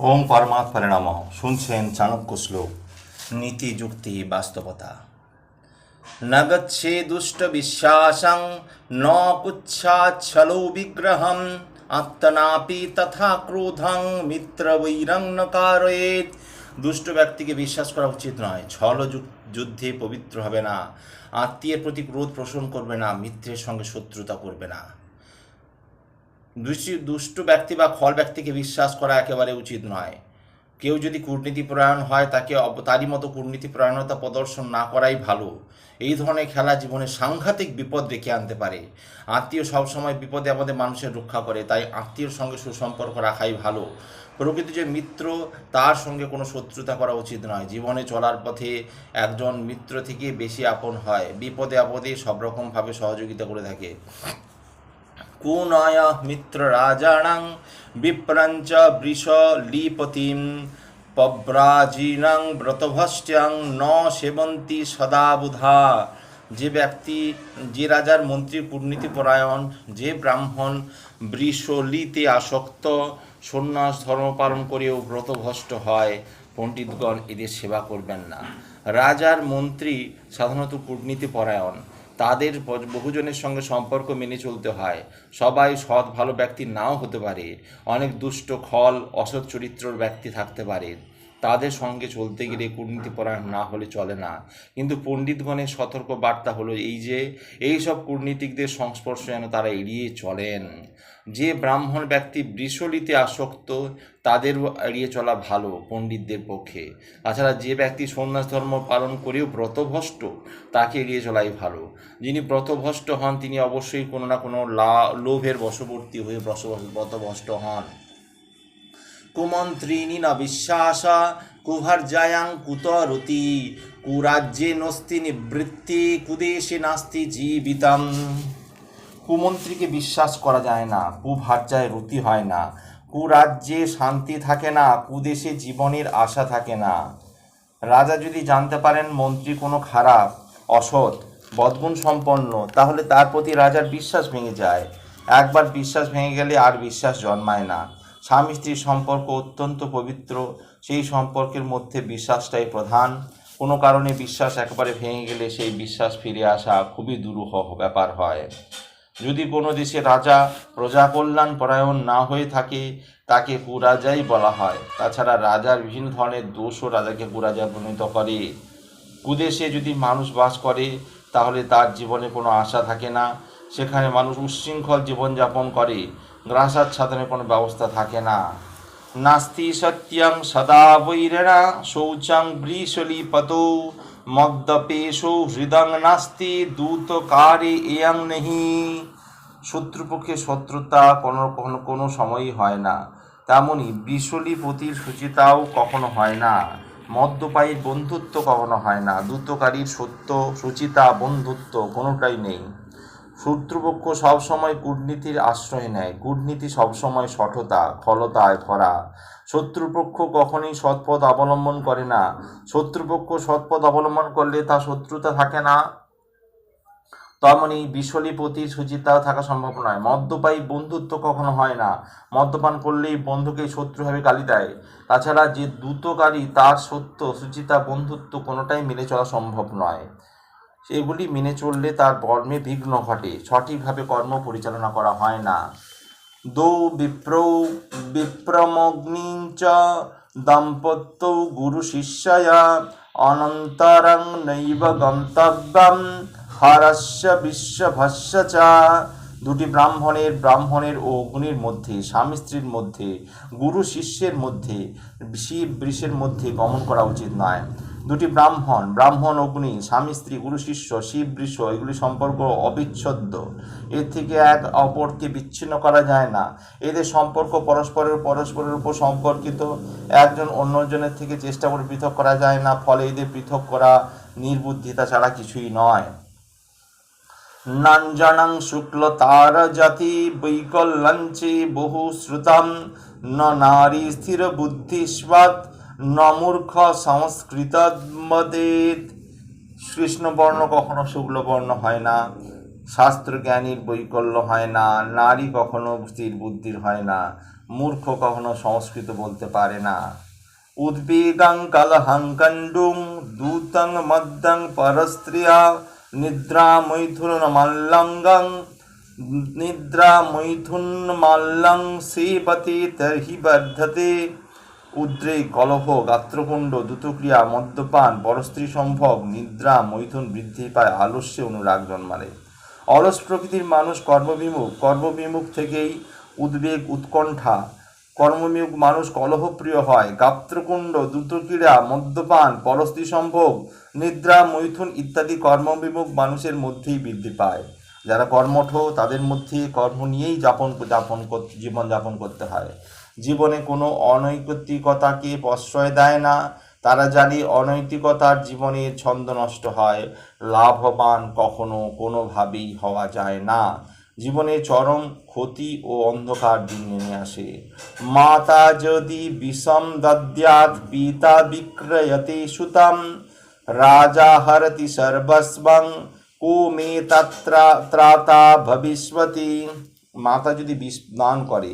ওম পরমাত্মরে নম শুনছেন চাণক্য শ্লোক, নীতি যুক্তি বাস্তবতা। নগচ্ছে দুষ্ট বিশ্বাসং, ন কুচ্ছাচ্ছলো বিগ্রহম, আত্মনাপি তথা ক্রোধং মিত্রবৈরং ন কারয়েত দুষ্ট ব্যক্তিকে বিশ্বাস করা উচিত নয়, ছল যুদ্ধে পবিত্র হবে না, আত্মীয়ের প্রতি ক্রোধ পোষণ করবে না, মিত্রের সঙ্গে শত্রুতা করবে না। দুষ্টি ব্যক্তি বা খল ব্যক্তিকে বিশ্বাস করা একেবারে উচিত নয়। কেউ যদি কূটনীতিপরায়ণ হয়, তাকে তারই মতো কূটনীতিপরায়ণতা প্রদর্শন না করাই ভালো। এই ধরনের খেলা জীবনে সাংঘাতিক বিপদ ডেকে আনতে পারে। আত্মীয় সবসময় বিপদে আমাদের মানুষের রক্ষা করে, তাই আত্মীয়র সঙ্গে সুসম্পর্ক রাখাই ভালো। প্রকৃতি যে মিত্র, তার সঙ্গে কোনো শত্রুতা করা উচিত নয়। জীবনে চলার পথে একজন মিত্র থেকে বেশি আপন হয়। বিপদে আপদে সব রকমভাবে সহযোগিতা করে থাকে। কুনয় মিত্ররাজাণং বিপ্রঞ্চ বৃষলীপতিম পব্রাজীনং ব্রতভষ্ট্যং ন সেবন্তি সদা বুধা যে ব্যক্তি, যে রাজার মন্ত্রী কূটনীতিপরায়ণ যে ব্রাহ্মণ বৃষলিতে আসক্ত, সন্ন্যাস ধর্ম পালন করেও ব্রতভষ্ট হয়, পণ্ডিতগণ এদের সেবা করবেন না। রাজার মন্ত্রী সাধারণত কূটনীতিপরায়ণ তাদের বহুজনের সঙ্গে সম্পর্ক মেনে চলতে হয়। সবাই সৎ, ভালো ব্যক্তি নাও হতে পারে। অনেক দুষ্ট, খল, অসৎ চরিত্রর ব্যক্তি থাকতে পারে। তাদের সঙ্গে চলতে গেলে কূটনীতিপরায়ণ না হলে চলে না। কিন্তু পণ্ডিতগণের সতর্ক বার্তা হলো এই যে, এই সব কূটনীতিকদের সংস্পর্শ যেন তারা এড়িয়ে চলেন। যে ব্রাহ্মণ ব্যক্তি বৃষলিতে আসক্ত তাদের এড়িয়ে চলা ভালো পণ্ডিতদের পক্ষে। তাছাড়া যে ব্যক্তি সন্ন্যাস ধর্ম পালন করেও ব্রতভষ্ট তাকে এড়িয়ে চলাই ভালো। যিনি ব্রতভষ্ট হন, তিনি অবশ্যই কোনো না কোনো লা, লোভের বশবর্তী হয়ে ব্রতভষ্ট হন। কুমন্ত্রিণী ন বিশ্বাস কুভার্জায়াং কুতরতি, কুরাজ্যে নস্তি নিবৃত্তি, কুদেশে নাস্তি জীবিতম। কুমন্ত্রীকে বিশ্বাস করা যায় না কুভার্যায় রতি হয় না, কুরাজ্যে শান্তি থাকে না, কুদেশে জীবনের আশা থাকে না। রাজা যদি জানতে পারেন মন্ত্রী কোনো খারাপ, অসৎ, বদগুণ সম্পন্ন, তাহলে তার প্রতি রাজার বিশ্বাস ভেঙে যায়। একবার বিশ্বাস ভেঙে গেলে আর বিশ্বাস জন্মায় না। স্বামী স্ত্রীর সম্পর্ক অত্যন্ত পবিত্র, সেই সম্পর্কের মধ্যে বিশ্বাসটাই প্রধান। কোনো কারণে বিশ্বাস একবারে ভেঙে গেলে সেই বিশ্বাস ফিরে আসা খুবই দুরূহ ব্যাপার হয়। যদি কোনো দেশে রাজা প্রজা কল্যাণ পরায়ণ না হয়ে থাকে, তাকে কুরাজাই বলা হয়। তাছাড়া রাজার বিভিন্ন ধরনের দোষও রাজাকে কুরাজা পরিণত করে। কুদেশে যদি মানুষ বাস করে, তাহলে তার জীবনে কোনো আশা থাকে না। সেখানে মানুষ উচ্ছৃঙ্খল জীবনযাপন করে। গ্রাসাচ্ছাদনের কোনো ব্যবস্থা থাকে না। নাস্তি সত্যং সদা বৈরেণা শৌচং বৃষলিপতৌ মদ্যপেশো হৃদং নাস্তি দূতকারে এয়ং নেহি। শত্রুপক্ষে শত্রুতা কোনো কোনো কোনো সময়ই হয় না। তেমনি বৃষলিপতির সুচিতাও কখনো হয় না। মদ্যপায়ীর বন্ধুত্ব কখনো হয় না। দ্রুতকারীর সত্য, সুচিতা, বন্ধুত্ব কোনোটাই নেই। শত্রুপক্ষ সবসময় কূটনীতির আশ্রয় নেয়। কূটনীতি সবসময় সঠতা ফলতায় ভরা শত্রুপক্ষ কখনই সৎপথ অবলম্বন করে না। শত্রুপক্ষ সৎপথ অবলম্বন করলে তা শত্রুতা থাকে না। তেমনি বিশলিপতি সুচিতা থাকা সম্ভব নয়। মদ্যপায়ী বন্ধুত্ব কখনো হয় না। মদ্যপান করলেই বন্ধুকে শত্রুভাবে গালি দেয়। তাছাড়া যে দ্রুতকারী তার সত্য সুচিতা বন্ধুত্ব কোনোটাই মেনে চলা সম্ভব নয়। সেগুলি মেনে চললে তার কর্মে বিঘ্ন ঘটে। সঠিকভাবে কর্ম পরিচালনা করা হয় না। দৌ বিপ্রৌ বিপ্রমগ্নিঞ্চ দাম্পত্য গুরু শিষ্যয়া অনন্তরং নৈব গন্তব্যম হরস্য বিশ্বভস্য চ। দুটি ব্রাহ্মণের ব্রাহ্মণের ও অগ্নির মধ্যে, স্বামী স্ত্রীর মধ্যে, গুরু শিষ্যের মধ্যে, শিব বৃষের মধ্যে গমন করা উচিত নয়। দুটি ব্রাহ্মণ ব্রাহ্মণ, অগ্নি, স্বামী, স্ত্রী, গুরু, শিষ্য, শিব, বৃষ, এগুলি সম্পর্ক অবিচ্ছেদ্য। এর থেকে এক অপরকে বিচ্ছিন্ন করা যায় না। এদের সম্পর্ক পরস্পরের পরস্পরের উপর সম্পর্কিত। একজন অন্যজনের থেকে চেষ্টা করে পৃথক করা যায় না, ফলে এদের পৃথক করা নির্বুদ্ধিতা ছাড়া কিছুই নয়। নাঞ্জনং শুক্ল তার জাতি বৈকল্যাঞ্চে বহু শ্রুতম। ন নারী স্থির বুদ্ধিস্বাদ ন মূর্খ সংস্কৃত মদেত কৃষ্ণবর্ণ কখনো শুক্লবর্ণ হয় না শাস্ত্র জ্ঞানীর বৈকল্য হয় না, নারী কখনো স্থির বুদ্ধির হয় না, মূর্খ কখনো সংস্কৃত বলতে পারে না। উদ্বেগাং কলহং কণ্ডুং দূতং মদ্দং পরস্ত্রিয়া নিদ্রা মৈথুন মাল্লঙ্গং নিদ্রা মৈথুন মাল্লং সেবতে তর্হি বর্ধতে। উদ্রে কলহ গাত্রকুণ্ড দ্রুতক্রিয়া, মদ্যপান পরস্ত্রী সম্ভব নিদ্রা, মৈথুন বৃদ্ধি পায় আলস্যে অনুরাগ জন্মালে। অলস প্রকৃতির মানুষ কর্মবিমুখ কর্মবিমুখ থেকেই উদ্বেগ, উৎকণ্ঠা। কর্মবিমুখ মানুষ কলহপ্রিয় হয়, গাত্রকুণ্ড, দ্রুতক্রিয়া, মদ্যপান পরস্ত্রী সম্ভব নিদ্রা, মৈথুন ইত্যাদি কর্মবিমুখ মানুষের মধ্যেই বৃদ্ধি পায়। যারা কর্মঠ, তাদের মধ্যে কর্ম নিয়েই যাপন যাপন কর- জীবন যাপন করতে হয়। জীবনে কোনো অনৈতিকতাকে প্রশ্রয় দেয় না। তারা জানে অনৈতিকতার জীবনের ছন্দ নষ্ট হয়, লাভবান কখনো কোনোভাবেই হওয়া যায় না। জীবনে চরম ক্ষতি ও অন্ধকার দিন নেমে আসে। মাতা যদি বিষম দদ্যাৎ পিতা বিক্রয়তে সুতম, রাজা হরতি সর্বস্বং কো মে তত্রা ত্রাতা ভবিষ্যতি। মাতা যদি বিষ দান করে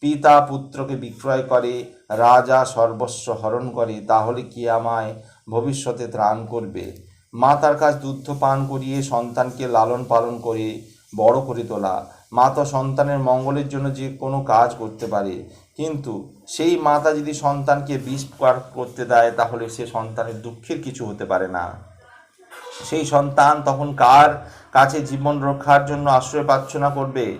পিতা পুত্রকে বিক্রয় করে, রাজা সর্বস্ব হরণ করে, তাহলে কি আমায় ভবিষ্যতে ত্রাণ করবে? মাতার কাছ দুগ্ধ পান করিয়ে সন্তানকে লালন পালন করে বড় করে তোলা। মাতা সন্তানের মঙ্গলের জন্য যে কোনো কাজ করতে পারে। কিন্তু সেই মাতা যদি সন্তানকে বিষ করতে দেয়, তাহলে সে সন্তানের দুঃখের কিছু হতে পারে না। সেই সন্তান তখন কার কাছে জীবন রক্ষার জন্য আশ্রয় প্রার্থনা করবে?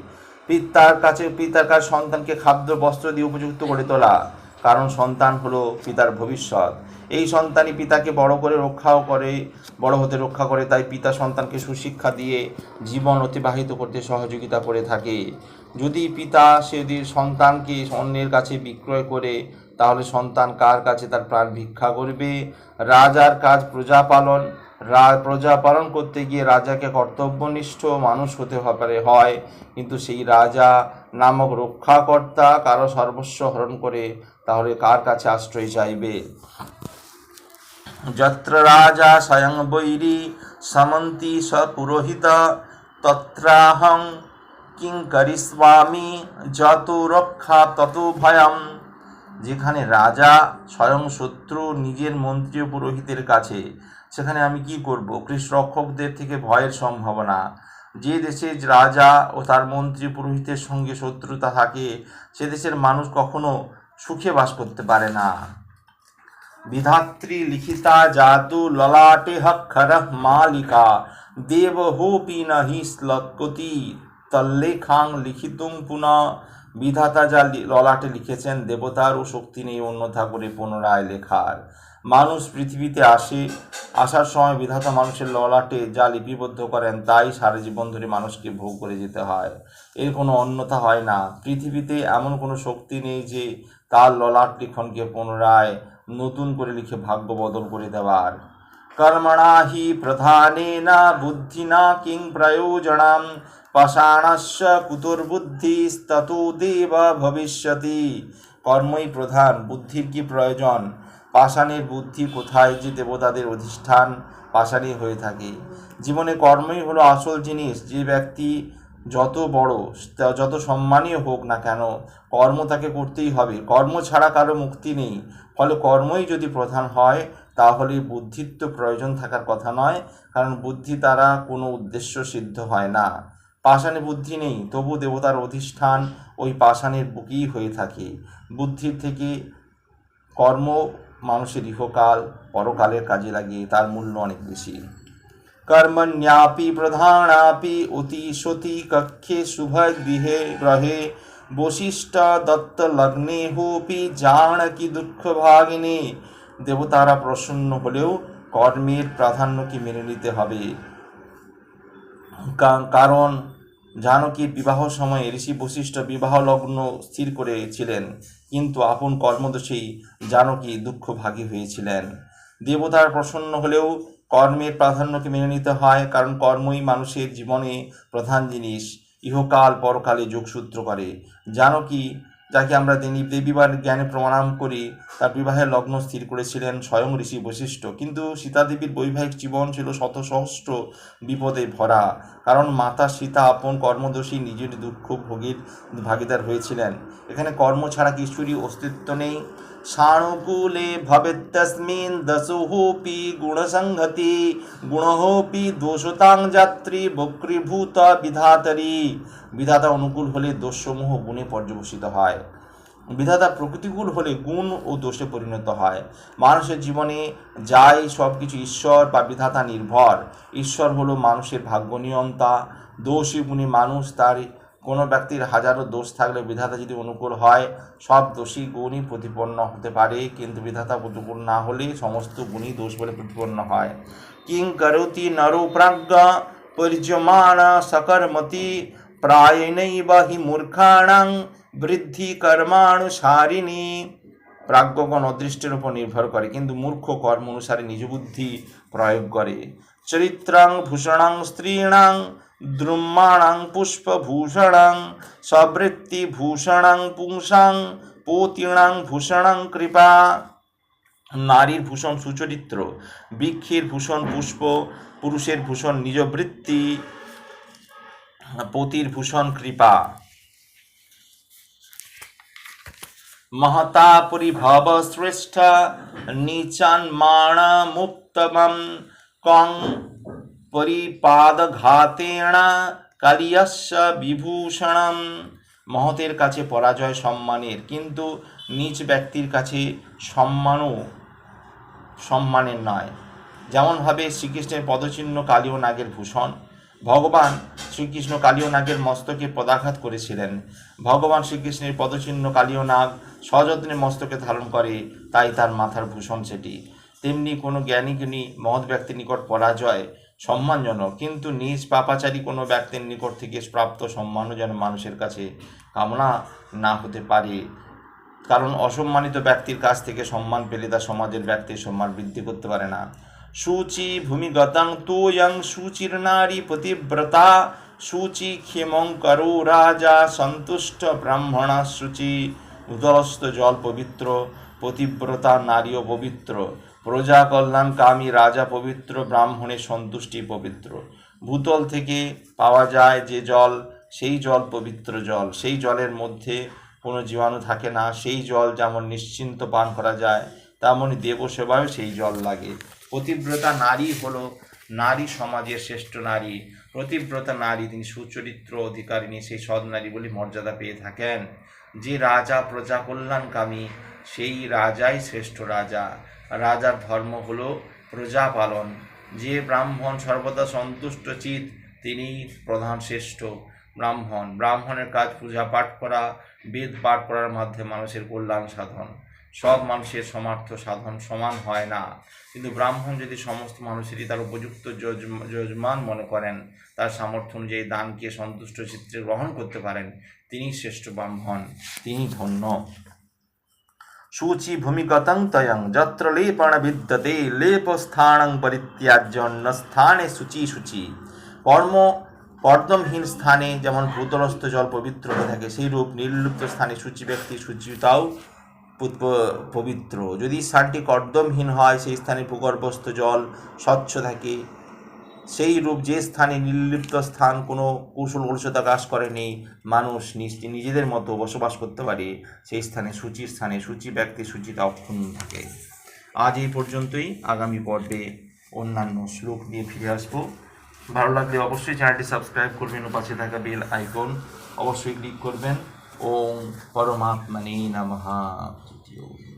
পিতার কাছে পিতার কাছে সন্তানকে খাদ্য, বস্ত্র দিয়ে উপযুক্ত করে তোলা। কারণ সন্তান হলো পিতার ভবিষ্যৎ। এই সন্তানই পিতাকে বড় করে রক্ষাও করে, বড় হতে রক্ষা করে, তাই পিতা সন্তানকে সুশিক্ষা দিয়ে জীবন অতিবাহিত করতে সহযোগিতা করে থাকে। যদি পিতা সেদিন সন্তানকে অন্যের কাছে বিক্রয় করে, তাহলে সন্তান কার কাছে তার প্রাণ ভিক্ষা করবে? রাজার কাজ প্রজা পালন প্রজা পালন করতে গিয়ে রাজাকে কর্তব্যনিষ্ঠ মানুষ হতে পারে হয়। কিন্তু সেই রাজা নামক রক্ষাকর্তা কারও সর্বস্ব হরণ করে তাহলে কার কাছে আশ্রয় চাইবে? যত্র রাজা স্বয়ং বৈরী সমন্তি স পুরোহিত তত্রাহং কিং করিস্বামী যত রক্ষা তত ভয়ম যেখানে রাজা স্বয়ং শত্রু নিজের মন্ত্রী পুরোহিতের কাছে সেখানে আমি কি করব? কৃষ্ণ রক্ষকদের থেকে ভয়ের সম্ভাবনা। যে দেশের রাজা ও তার মন্ত্রী পুরোহিতের সঙ্গে শত্রুতা থাকে, সে দেশের মানুষ কখনো সুখে বাস করতে পারে না। বিধাত্রী লিখিতা জাতু ললাটে হক্ষর মালিকা দেবহোপি নহি শ্লকতি তল্লেখাং লিখিতুম পুনা। বিধাতা যা ললাটে লিখেছেন, দেবতার ও শক্তি নেই অন্যথা করে পুনরায় লেখার। মানুষ পৃথিবীতে আসে, আসার সময় বিধাতা মানুষের ললাটে যা লিপিবদ্ধ করেন, তাই সারা জীবন ধরে মানুষকে ভোগ করে যেতে হয়। এর কোনো অন্যথা হয় না। পৃথিবীতে এমন কোনো শক্তি নেই যে তার ললাট লিখনকে পুনরায় নতুন করে লিখে ভাগ্য বদল করে দেওয়ার। কর্মণা হি প্রধানেন বুদ্ধিনা কিং প্রয়োজনম পাষাণস্য কুতুর্বুদ্ধিস্ততো দেব ভবিষ্যতি। কর্মই প্রধান, বুদ্ধির কি প্রয়োজন? পাষাণের বুদ্ধি কোথায় যে দেবতাদের অধিষ্ঠান পাষাণই হয়ে থাকে? জীবনে কর্মই হলো আসল জিনিস, যে ব্যক্তি যত বড়, যত সম্মানীয় হোক না কেন, কর্ম তাকে করতেই হবে। কর্ম ছাড়া কারও মুক্তি নেই। ফলে কর্মই যদি প্রধান হয়, তাহলে বুদ্ধির তো প্রয়োজন থাকার কথা নয়, কারণ বুদ্ধি দ্বারা কোনো উদ্দেশ্য সিদ্ধ হয় না। পাষাণে বুদ্ধি নেই, তবু দেবতার অধিষ্ঠান ওই পাষাণের বুকেই হয়ে থাকে। বুদ্ধির থেকে কর্ম মানুষের ইহকাল পরকালের কাজে লাগিয়ে তার মূল্য অনেক বেশি। কর্মণ্যাপি প্রধানাপি অতি সতী কক্ষে শুভ গৃহে গ্রহে বশিষ্ঠ দত্ত লগ্নে হোপি জানকি দুঃখ ভাগিনে। দেবতারা প্রসন্ন হলেও কর্মের প্রাধান্যকে মেনে নিতে হবে। কারণ জানকীর বিবাহ সময়ে ঋষি বশিষ্ঠ বিবাহ লগ্ন স্থির করেছিলেন, কিন্তু আপন কর্মদোষেই জানকী দুঃখ ভাগী হয়েছিলেন। দেবতার প্রসন্ন হলেও কর্মের প্রাধান্যকে মেনে নিতে হয়, কারণ কর্মই মানুষের জীবনে প্রধান জিনিস। ইহকাল পরকালে যোগসূত্র করে। জানকী যাকে আমরা তিনি দেবীবার জ্ঞানে প্রণাম করি, তার বিবাহের লগ্ন স্থির করেছিলেন স্বয়ং ঋষি বৈশিষ্ট্য কিন্তু সীতাদেবীর বৈবাহিক জীবন ছিল শত সহস্র বিপদে ভরা, কারণ মাতা সীতা আপন কর্মদোষী নিজের দুঃখ ভোগীর ভাগিদার হয়েছিলেন। এখানে কর্ম ছাড়া কিছুরই অস্তিত্ব নেই। সানুকূলে ভবেত্তস্মিন দশোপি গুণসংহতি গুণহোপি দোষতাং যাত্রী বক্রীভূত বিধাতরি বিধাতা অনুকূল হলে দোষসমূহ গুণে পর্যবসিত হয়। বিধাতা প্রকৃতিকূল হলে গুণ ও দোষে পরিণত হয়। মানুষের জীবনে যাই সব কিছু ঈশ্বর বা বিধাতা নির্ভর। ঈশ্বর হলো মানুষের ভাগ্য নিয়ন্তা। দোষী গুণী মানুষ তার কোনো ব্যক্তির হাজারো দোষ থাকলে বিধাতা যদি অনুকূল হয়, সব দোষী গুণই প্রতিপন্ন হতে পারে। কিন্তু বিধাতা প্রতিকূল না হলে সমস্ত গুণই দোষ বলে প্রতিপন্ন হয়। কিং করতি নরো প্রাজ্ঞা পরিজমান সকর্মতি প্রায়ণৈব হি মূর্খাণাং বৃদ্ধি কর্মানুসারিণী প্রাজ্ঞগণ অদৃষ্টের উপর নির্ভর করে, কিন্তু মূর্খ কর্ম অনুসারে নিজ বুদ্ধি প্রয়োগ করে। চরিত্রাং ভূষণাং স্ত্রীণাং দ্রুমাণাং পুষ্পভূষণাং সবৃত্তিভূষণাং পুংসাং পোতিণাং ভূষণাং কৃপা। নারীর ভূষণ সুচরিত্র, বৃক্ষের ভূষণ পুষ্প, পুরুষের ভূষণ নিজবৃত্তি, পতির ভূষণ কৃপা। মহতা পরিভব শ্রেষ্ঠ নিচান মাণ কং পরিপাদঘাতেণ কালিয়াস্য বিভূষণম। মহতের কাছে পরাজয় সম্মানের, কিন্তু নিজ ব্যক্তির কাছে সম্মানও সম্মানের নয়। যেমনভাবে শ্রীকৃষ্ণের পদচিহ্ন কালীয় নাগের ভূষণ, ভগবান শ্রীকৃষ্ণ কালীয় নাগের মস্তকে পদাঘাত করেছিলেন। ভগবান শ্রীকৃষ্ণের পদচিহ্ন কালীয় নাগ সযত্নে মস্তকে ধারণ করে, তাই তার মাথার ভূষণ সেটি। তেমনি কোনো জ্ঞানী জ্ঞানী মহৎ ব্যক্তির নিকট পরাজয় সম্মানজনক। কিন্তু নিজ পাপাচারী কোনো ব্যক্তির নিকট থেকে প্রাপ্ত সম্মানও যেন মানুষের কাছে কামনা না হতে পারে। কারণ অসম্মানিত ব্যক্তির কাছ থেকে সম্মান পেলে তা সমাজের ব্যক্তির সম্মান বৃদ্ধি করতে পারে না। সূচি ভূমিগতাং তোয়ং সুচির নারী পতিব্রতা সূচি ক্ষেমং করো রাজা সন্তুষ্ট ব্রাহ্মণা সূচি, উদরস্থ জল পবিত্র পতিব্রতা নারীও পবিত্র। প্রজা কল্যাণ কামী রাজা পবিত্র ব্রাহ্মণের সন্তুষ্টি পবিত্র। ভূতল থেকে পাওয়া যায় যে জল, সেই জল পবিত্র জল। সেই জলের মধ্যে কোনো জীবাণু থাকে না। সেই জল যেমন নিশ্চিন্ত পান করা যায় তেমনই দেবসেবায় সেই জল লাগে। পতিব্রতা নারী হলো নারী সমাজের শ্রেষ্ঠ নারী। প্রতিব্রতা নারী তিনি সুচরিত্র অধিকারিণী, সেই সৎ নারী বলে মর্যাদা পেয়ে থাকেন। যে রাজা প্রজা কল্যাণকামী সেই রাজাই শ্রেষ্ঠ রাজা। রাজার ধর্ম হলো প্রজা পালন যে ব্রাহ্মণ সর্বদা সন্তুষ্ট চিত তিনি প্রধান শ্রেষ্ঠ ব্রাহ্মণ। ব্রাহ্মণের কাজ পূজা পাঠ করা, বেদ পাঠ করার মাধ্যমে মানুষের কল্যাণ সাধন। সব মানুষের সমার্থ সাধন সমান হয় না। কিন্তু ব্রাহ্মণ যদি সমস্ত মানুষেরই তার উপযুক্ত যজমান মনে করেন, তার সামর্থ্য অনুযায়ী দানকে সন্তুষ্ট চিত্রে গ্রহণ করতে পারেন তিনি শ্রেষ্ঠ ব্রাহ্মণ তিনি ধন্য। সূচি ভূমিগতং তয়ং যত্র লেপণ বিদ্যতে লেপ স্থানং পরিত্যাজ্য অন্য স্থানে সূচি সূচি কর্ম কর্দমহীন স্থানে যেমন ভূতলস্থ জল পবিত্র হয়ে থাকে সেই রূপ নির্লুপ্ত স্থানে সূচি ব্যক্তি সূচিতাও পবিত্র। যদি স্থানটি কর্দমহীন হয়, সেই স্থানে ভূগর্ভস্থ জল স্বচ্ছ থাকে। সেই রূপ যে স্থানে নির্লিপ্ত স্থান কোনো কৌশল কলুষতা কাজ করেনি মানুষ নিজ- নিজেদের মতো বসবাস করতে পারে, সেই স্থানে সূচির স্থানে সূচি ব্যক্তি সূচিটা অক্ষুণ্ণ থাকে। আজ এই পর্যন্তই। আগামী পর্বে অন্যান্য শ্লোক নিয়ে ফিরে আসব। ভালো লাগলে অবশ্যই চ্যানেলটি সাবস্ক্রাইব করবেন ও পাশে থাকা বেল আইকন অবশ্যই ক্লিক করবেন। ওম পরমাত্মানে নমঃ। তৃতীয়